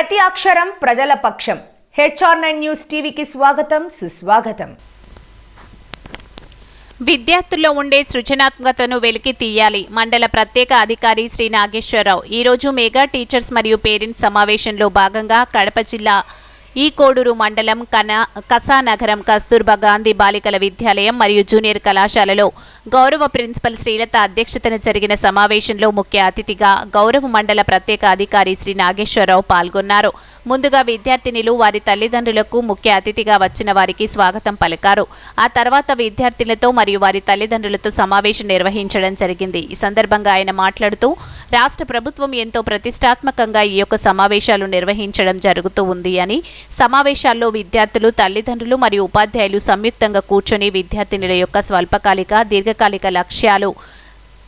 ప్రతి అక్షరం ప్రజల పక్షం. హెచ్ఆర్ నైన్ న్యూస్ టీవీకి స్వాగతం సుస్వాగతం. విద్యార్థుల్లో ఉండే సృజనాత్మకతను వెలికి తీయాలి. మండల ప్రత్యేక అధికారి శ్రీ నాగేశ్వరరావు. ఈరోజు మెగా టీచర్స్ మరియు పేరెంట్స్ సమావేశంలో భాగంగా కడప జిల్లా ఈ కోడూరు మండలం కన కసానగరం కస్తూర్బా గాంధీ బాలికల విద్యాలయం మరియు జూనియర్ కళాశాలలో గౌరవ ప్రిన్సిపల్ శ్రీలత అధ్యక్షతన జరిగిన సమావేశంలో ముఖ్య అతిథిగా గౌరవ మండల ప్రత్యేక అధికారి శ్రీ నాగేశ్వరరావు పాల్గొన్నారు. ముందుగా విద్యార్థినిలు వారి తల్లిదండ్రులకు ముఖ్య అతిథిగా వచ్చిన వారికి స్వాగతం పలికారు. ఆ తర్వాత విద్యార్థులతో మరియు వారి తల్లిదండ్రులతో సమావేశం నిర్వహించడం జరిగింది. ఈ సందర్భంగా ఆయన మాట్లాడుతూ రాష్ట్ర ప్రభుత్వం ఎంతో ప్రతిష్టాత్మకంగా ఈ యొక్క సమావేశాలు నిర్వహించడం జరుగుతూ ఉంది అని సమావేశాల్లో విద్యార్థులు తల్లిదండ్రులు మరియు ఉపాధ్యాయులు సంయుక్తంగా కూర్చొని విద్యార్థినుల యొక్క స్వల్పకాలిక దీర్ఘకాలిక లక్ష్యాలు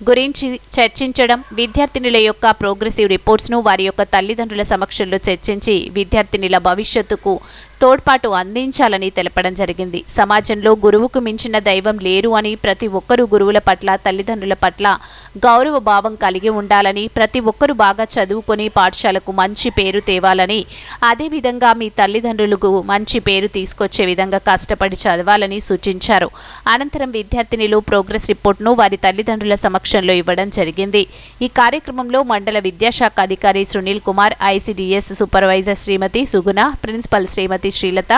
గురించి చర్చించడం విద్యార్థినుల యొక్క ప్రోగ్రెసివ్ రిపోర్ట్స్ను వారి యొక్క తల్లిదండ్రుల సమక్షంలో చర్చించి విద్యార్థినుల భవిష్యత్తుకు తోడ్పాటు అందించాలని తెలపడం జరిగింది. సమాజంలో గురువుకు మించిన దైవం లేరు అని ప్రతి ఒక్కరూ గురువుల పట్ల తల్లిదండ్రుల పట్ల గౌరవ భావం కలిగి ఉండాలని ప్రతి ఒక్కరూ బాగా చదువుకొని పాఠశాలకు మంచి పేరు తేవాలని అదేవిధంగా మీ తల్లిదండ్రులకు మంచి పేరు తీసుకొచ్చే విధంగా కష్టపడి చదవాలని సూచించారు. అనంతరం విద్యార్థినిలు ప్రోగ్రెస్ రిపోర్ట్ను వారి తల్లిదండ్రుల సమక్షంలో ఇవ్వడం జరిగింది. ఈ కార్యక్రమంలో మండల విద్యాశాఖ అధికారి Sunil Kumar ICDS supervisor Shrimati Suguna principal Shrimati Srilatha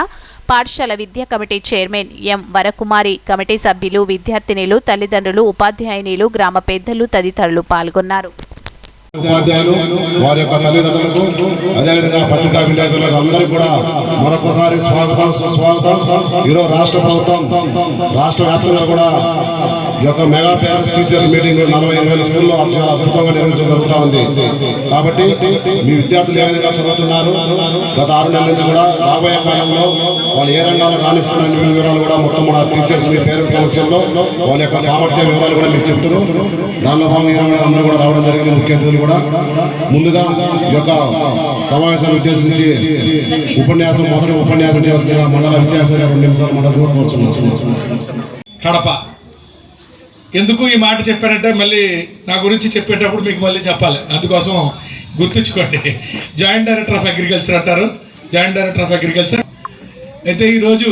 పాఠశాల విద్యా committee chairman M. Varakumari committee సభ్యులు విద్యార్థినిలు తల్లిదండ్రులు ఉపాధ్యాయునిలు గ్రామ పెద్దలు తదితరులు పాల్గొన్నారు. ఉపాధ్యాయులు వారి యొక్క తల్లిదండ్రులకు అదేవిధంగా పత్రికా విలేకరులకు అందరూ కూడా మరొకసారి స్వాగతం. సుస్వాగతం ఈరోజు రాష్ట్ర ప్రభుత్వం రాష్ట్ర వ్యాప్తంగా కూడా ఈ యొక్క మెగా పేరెంట్స్ టీచర్స్ మీటింగ్ నలభై ఐదు వేల స్కూల్లో చాలా అద్భుతంగా నిర్వహించడం జరుగుతూ ఉంది. కాబట్టి మీ విద్యార్థులు ఏ విధంగా చదువుతున్నారు? గత ఆరు నెలల నుంచి కూడా రాబోయే కాలంలో వాళ్ళు ఏ రంగాల్లో రాణిస్తున్న వివరాలు కూడా మొత్తం మన టీచర్స్ మీ పేరెంట్స్ సమక్షంలో వాళ్ళ యొక్క సామర్థ్య వివరాలు కూడా మీకు చెప్తున్నారు. దానిలో భాగంగా అందరూ కూడా రావడం జరిగింది. ముఖ్య అతిథులు కూడా ముందుగా ఈ యొక్క సమావేశాన్ని ఉద్దేశించి ఉపన్యాసం మొదటి ఉపన్యాసం చేయాల్సిందిగా మండల విద్యాశాఖ రెండు నిమిషాలు మండల కడప. ఎందుకు ఈ మాట చెప్పానంటే మళ్ళీ నా గురించి చెప్పేటప్పుడు మీకు మళ్ళీ చెప్పాలి. అందుకోసం గుర్తుంచుకోండి. జాయింట్ డైరెక్టర్ ఆఫ్ అగ్రికల్చర్ అంటారు. Joint director of agriculture. అయితే ఈరోజు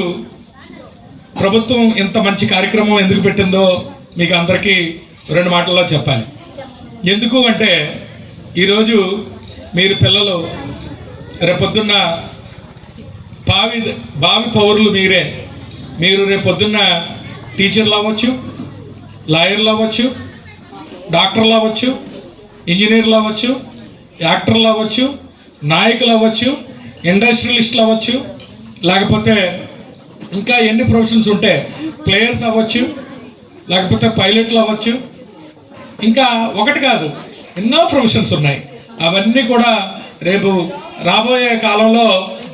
ప్రభుత్వం ఇంత మంచి కార్యక్రమం ఎందుకు పెట్టిందో మీకు అందరికీ రెండు మాటల్లో చెప్పాలి. ఎందుకు అంటే ఈరోజు మీరు పిల్లలు రేపొద్దున్న బావి బావి పౌరులు మీరే. మీరు రేపొద్దున్న టీచర్లు అవ్వచ్చు లాయర్లు అవ్వచ్చు డాక్టర్లు అవ్వచ్చు ఇంజనీర్లు అవ్వచ్చు యాక్టర్లు అవ్వచ్చు నాయకులు అవ్వచ్చు ఇండస్ట్రియలిస్టులు అవ్వచ్చు లేకపోతే ఇంకా ఎన్ని ప్రొఫెషన్స్ ఉంటే ప్లేయర్స్ అవ్వచ్చు లేకపోతే పైలట్లు అవ్వచ్చు. ఇంకా ఒకటి కాదు ఎన్నో ప్రొఫెషన్స్ ఉన్నాయి. అవన్నీ కూడా రేపు రాబోయే కాలంలో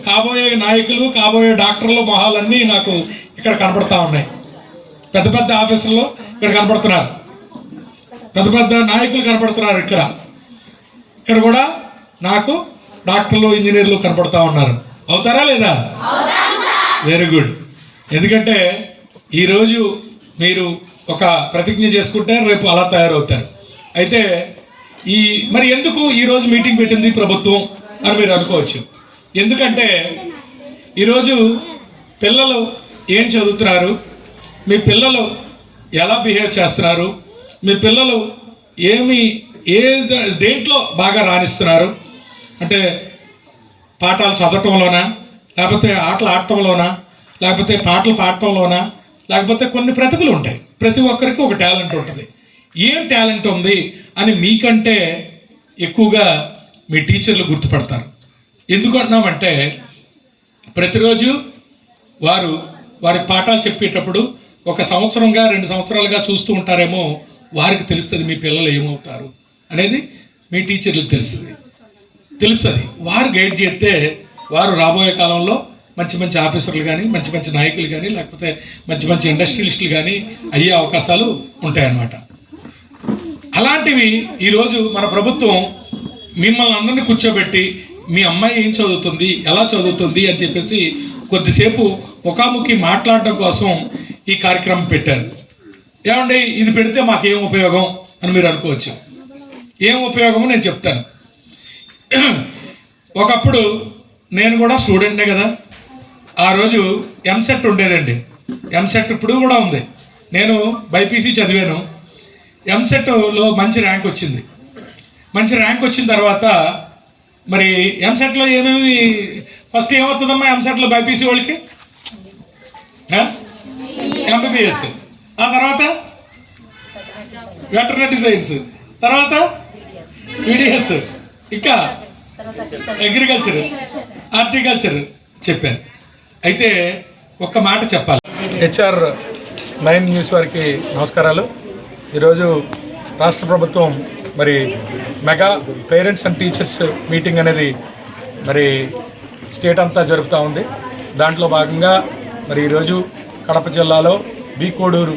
కాబోయే నాయకులు కాబోయే డాక్టర్లు మొహాలన్నీ నాకు ఇక్కడ కనపడతా ఉన్నాయి. పెద్ద పెద్ద ఆఫీసుల్లో ఇక్కడ కనపడుతున్నారు. పెద్ద పెద్ద నాయకులు కనపడుతున్నారు ఇక్కడ. ఇక్కడ కూడా నాకు డాక్టర్లు ఇంజనీర్లు కనబడుతూ ఉన్నారు. అవుతారా లేదా? వెరీ గుడ్ ఎందుకంటే ఈరోజు మీరు ఒక ప్రతిజ్ఞ చేసుకుంటే రేపు అలా తయారవుతారు. అయితే ఈ మరి ఎందుకు ఈరోజు మీటింగ్ పెట్టింది ప్రభుత్వం అని మీరు అనుకోవచ్చు. ఎందుకంటే ఈరోజు పిల్లలు ఏం చదువుతున్నారు? మీ పిల్లలు ఎలా బిహేవ్ చేస్తున్నారు? మీ పిల్లలు ఏమి ఏ దేంట్లో బాగా రాణిస్తున్నారు? అంటే పాఠాలు చదవటంలోనా? లేకపోతే ఆటలు ఆడటంలోనా? లేకపోతే పాటలు పాడటంలోనా? లేకపోతే కొన్ని ప్రతిభలు ఉంటాయి. ప్రతి ఒక్కరికి ఒక టాలెంట్ ఉంటుంది. ఏం టాలెంట్ ఉంది అని మీకంటే ఎక్కువగా మీ టీచర్లు గుర్తుపడతారు. ఎందుకు అంటున్నామంటే ప్రతిరోజు వారు వారి పాఠాలు చెప్పేటప్పుడు ఒక సంవత్సరంగా రెండు సంవత్సరాలుగా చూస్తూ ఉంటారేమో వారికి తెలుస్తుంది మీ పిల్లలు ఏమవుతారు అనేది మీ టీచర్లకు తెలుస్తుంది. తెలుస్తుంది. వారు గైడ్ చేస్తే వారు రాబోయే కాలంలో మంచి మంచి ఆఫీసర్లు కానీ మంచి మంచి నాయకులు కానీ లేకపోతే మంచి మంచి ఇండస్ట్రియలిస్టులు కానీ అయ్యే అవకాశాలు ఉంటాయన్నమాట. అలాంటివి ఈరోజు మన ప్రభుత్వం మిమ్మల్ని అందరినీ కూర్చోబెట్టి మీ అమ్మాయి ఏం చదువుతుంది ఎలా చదువుతుంది అని చెప్పేసి కొద్దిసేపు ముఖాముఖి మాట్లాడడం కోసం ఈ కార్యక్రమం పెట్టారు. ఏమండి ఇది పెడితే మాకేం ఉపయోగం అని మీరు అనుకోవచ్చు. ఏం ఉపయోగము నేను చెప్తాను. ఒకప్పుడు నేను కూడా స్టూడెంట్నే కదా. ఆ రోజు ఎంసెట్ ఉండేదండి. ఎంసెట్ ఇప్పుడు కూడా ఉంది. నేను బైపీసీ చదివాను. ఎంసెట్లో మంచి ర్యాంక్ వచ్చింది. మంచి ర్యాంక్ వచ్చిన తర్వాత మరి ఎంసెట్లో ఏమేమి ఫస్ట్ ఏమవుతుందమ్మా ఎంసెట్లో బైపీసీ వాళ్ళకి? ఎంబీబీఎస్ ఆ తర్వాత? వెటర్నరీ సైన్స్ తర్వాత? పీడిఎస్ ఇంకా? అగ్రికల్చర్ హార్టికల్చర్ చెప్పాను. అయితే ఒక్క మాట చెప్పాలి. హెచ్ఆర్ నైన్ న్యూస్ వారికి నమస్కారాలు. ఈరోజు రాష్ట్ర ప్రభుత్వం మరి mega parents and teachers meeting అనేది మరి స్టేట్ అంతా జరుపుతూ ఉంది. దాంట్లో భాగంగా మరి ఈరోజు కడప జిల్లాలో బి కోడూరు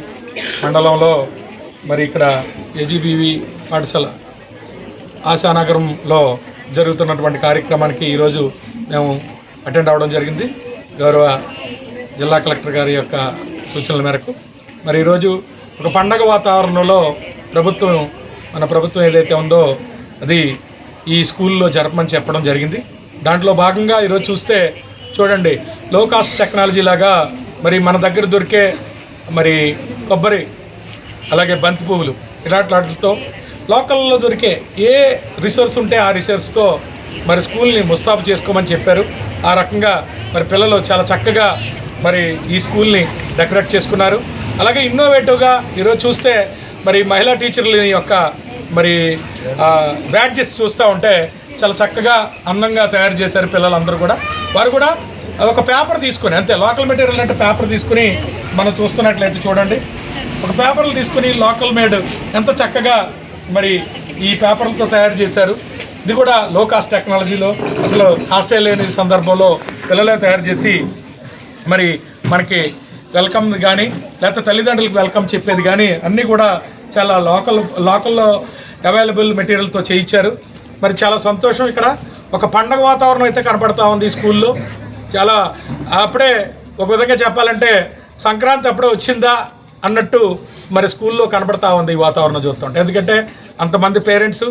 మండలంలో మరి ఇక్కడ ఏజీబీవి పాఠశాల ఆశానగరంలో జరుగుతున్నటువంటి కార్యక్రమానికి ఈరోజు మేము అటెండ్ అవ్వడం జరిగింది. గౌరవ జిల్లా కలెక్టర్ గారి యొక్క సూచనల మేరకు. మరి ఈరోజు ఒక పండగ వాతావరణంలో ప్రభుత్వం మన ప్రభుత్వం ఏదైతే ఉందో అది ఈ స్కూల్లో జరపమని చెప్పడం జరిగింది. దాంట్లో భాగంగా ఈరోజు చూస్తే చూడండి లో కాస్ట్ టెక్నాలజీ లాగా మరి మన దగ్గర దొరికే మరి కొబ్బరి అలాగే బంతి పువ్వులు ఇలాంటి వాటితో లోకల్లో దొరికే ఏ రిసోర్స్ ఉంటే ఆ రిసోర్స్తో మరి స్కూల్ని ముస్తాబు చేసుకోమని చెప్పారు. ఆ రకంగా మరి పిల్లలు చాలా చక్కగా మరి ఈ స్కూల్ని డెకరేట్ చేసుకున్నారు. అలాగే ఇన్నోవేటివ్గా ఈరోజు చూస్తే మరి మహిళా టీచర్ల యొక్క మరి బ్యాడ్జెస్ చూస్తూ ఉంటే చాలా చక్కగా అందంగా తయారు చేశారు పిల్లలందరూ కూడా. వారు కూడా ఒక పేపర్ తీసుకొని అంతే లోకల్ మెటీరియల్ అంటే పేపర్ తీసుకుని మనం చూస్తున్నట్లయితే చూడండి. ఒక పేపర్లు తీసుకుని లోకల్ మేడ్ ఎంత చక్కగా మరి ఈ పేపర్లతో తయారు చేశారు. ఇది కూడా లో కాస్ట్ టెక్నాలజీలో అసలు హాస్టల్ లేని సందర్భంలో పిల్లలే తయారు చేసి మరి మనకి వెల్కమ్ కానీ లేకపోతే తల్లిదండ్రులకు వెల్కమ్ చెప్పేది కానీ అన్నీ కూడా చాలా లోకల్ లోకల్లో అవైలబుల్ మెటీరియల్తో చేయించారు. మరి చాలా సంతోషం ఇక్కడ. ఒక పండగ వాతావరణం అయితే కనపడతా ఉంది స్కూల్లో. చాలా అప్పుడే ఒక విధంగా చెప్పాలంటే సంక్రాంతి అప్పుడే వచ్చిందా అన్నట్టు మరి స్కూల్లో కనబడతా ఉంది ఈ వాతావరణం చూస్తుంటే ఎందుకంటే అంతమంది పేరెంట్స్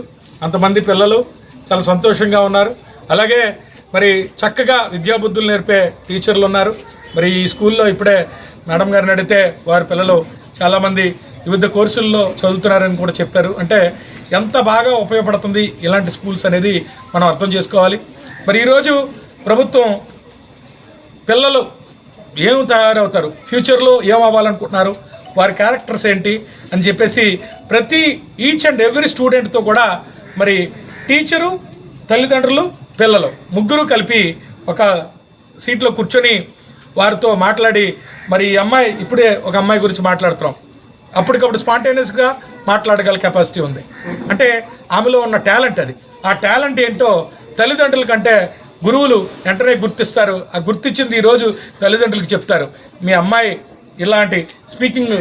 అంతమంది పిల్లలు చాలా సంతోషంగా ఉన్నారు. అలాగే మరి చక్కగా విద్యాబుద్ధులు నేర్పే టీచర్లు ఉన్నారు. మరి ఈ స్కూల్లో ఇప్పుడే మేడం గారిని అడిగితే వారి పిల్లలు చాలామంది వివిధ కోర్సుల్లో చదువుతున్నారని కూడా చెప్పారు. అంటే ఎంత బాగా ఉపయోగపడుతుంది ఇలాంటి స్కూల్స్ అనేది మనం అర్థం చేసుకోవాలి. మరి ఈరోజు ప్రభుత్వం పిల్లలు ఏం తయారవుతారు? ఫ్యూచర్లో ఏం అవ్వాలనుకుంటున్నారు వారి క్యారెక్టర్స్ ఏంటి? అని చెప్పేసి ప్రతి ఈచ్ అండ్ ఎవ్రీ స్టూడెంట్తో కూడా మరి టీచరు తల్లిదండ్రులు పిల్లలు ముగ్గురు కలిపి ఒక సీట్లో కూర్చొని వారితో మాట్లాడి మరి ఈ అమ్మాయి ఇప్పుడే ఒక అమ్మాయి గురించి మాట్లాడుతున్నాం. అప్పటికప్పుడు స్పాంటేనియస్గా మాట్లాడగల కెపాసిటీ ఉంది. అంటే ఆమెలో ఉన్న టాలెంట్ అది. ఆ టాలెంట్ ఏంటో తల్లిదండ్రుల కంటే గురువులు వెంటనే గుర్తిస్తారు. ఆ గుర్తించింది ఈరోజు తల్లిదండ్రులకు చెప్తారు. మీ అమ్మాయి ఇలాంటి స్పీకింగ్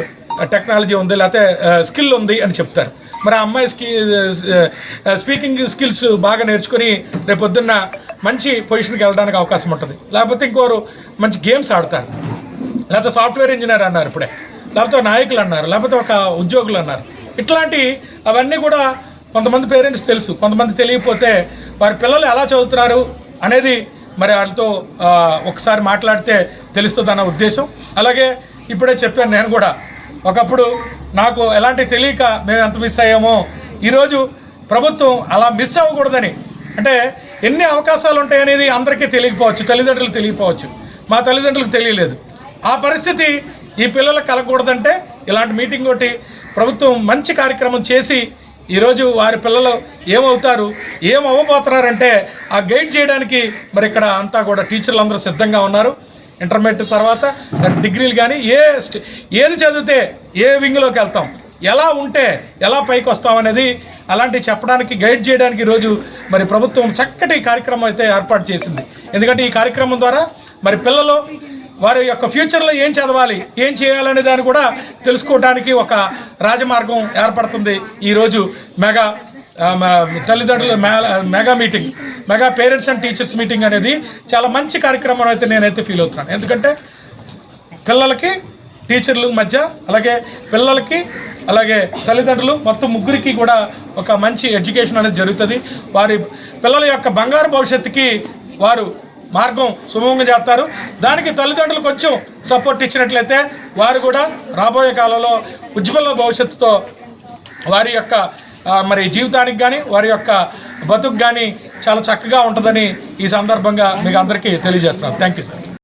టెక్నాలజీ ఉంది లేకపోతే స్కిల్ ఉంది అని చెప్తారు. మరి ఆ అమ్మాయి స్కి స్పీకింగ్ స్కిల్స్ బాగా నేర్చుకొని రేపొద్దున్న మంచి పొజిషన్కి వెళ్ళడానికి అవకాశం ఉంటుంది. లేకపోతే ఇంకోరు మంచి గేమ్స్ ఆడతారు. లేకపోతే సాఫ్ట్వేర్ ఇంజనీర్ అన్నారు ఇప్పుడే. లేకపోతే నాయకులు అన్నారు లేకపోతే ఒక ఉద్యోగులు అన్నారు. ఇట్లాంటి అవన్నీ కూడా కొంతమంది పేరెంట్స్ తెలుసు కొంతమంది తెలియకపోతే వారి పిల్లలు ఎలా చదువుతున్నారు అనేది మరి వాళ్ళతో ఒకసారి మాట్లాడితే తెలుస్తుంది అన్న ఉద్దేశం. అలాగే ఇప్పుడే చెప్పాను నేను కూడా ఒకప్పుడు నాకు ఎలాంటి తెలియక మేము ఎంత మిస్ అయ్యామో ఈరోజు ప్రభుత్వం అలా మిస్ అవ్వకూడదని అంటే ఎన్ని అవకాశాలు ఉంటాయనేది అందరికీ తెలియకపోవచ్చు తల్లిదండ్రులు తెలియకపోవచ్చు. మా తల్లిదండ్రులకు తెలియలేదు. ఆ పరిస్థితి ఈ పిల్లలకు కలగకూడదంటే ఇలాంటి మీటింగ్ ఒకటి ప్రభుత్వం మంచి కార్యక్రమం చేసి ఈరోజు వారి పిల్లలు ఏమవుతారు ఏం అవ్వబోతున్నారంటే ఆ గైడ్ చేయడానికి మరి ఇక్కడ అంతా కూడా టీచర్లు అందరూ సిద్ధంగా ఉన్నారు. ఇంటర్మీడియట్ తర్వాత డిగ్రీలు కానీ ఏ ఏది చదివితే ఏ వింగ్లోకి వెళ్తాం ఎలా ఉంటే ఎలా పైకి వస్తాం అనేది అలాంటివి చెప్పడానికి గైడ్ చేయడానికి ఈరోజు మరి ప్రభుత్వం చక్కటి కార్యక్రమం అయితే ఏర్పాటు చేసింది. ఎందుకంటే ఈ కార్యక్రమం ద్వారా మరి పిల్లలు వారి యొక్క ఫ్యూచర్లో ఏం చదవాలి ఏం చేయాలనే దాన్ని కూడా తెలుసుకోవడానికి ఒక రాజమార్గం ఏర్పడుతుంది ఈరోజు మెగా తల్లిదండ్రుల mega meeting mega parents and teachers meeting అనేది చాలా మంచి కార్యక్రమం అయితే నేనైతే ఫీల్ అవుతున్నాను. ఎందుకంటే పిల్లలకి టీచర్లు మధ్య అలాగే పిల్లలకి అలాగే తల్లిదండ్రులు మొత్తం ముగ్గురికి కూడా ఒక మంచి ఎడ్యుకేషన్ అనేది జరుగుతుంది. వారి పిల్లల యొక్క బంగారు భవిష్యత్తుకి వారు మార్గం సుగమంగా చేస్తారు. దానికి తల్లిదండ్రులు కొంచెం సపోర్ట్ ఇచ్చినట్లయితే వారు కూడా రాబోయే కాలంలో ఉజ్వల భవిష్యత్తుతో వారి యొక్క మరి జీవితానికి కానీ వారి యొక్క బతుకు కానీ చాలా చక్కగా ఉంటుందని ఈ సందర్భంగా మీకు అందరికీ తెలియజేస్తున్నాను. Thank you sir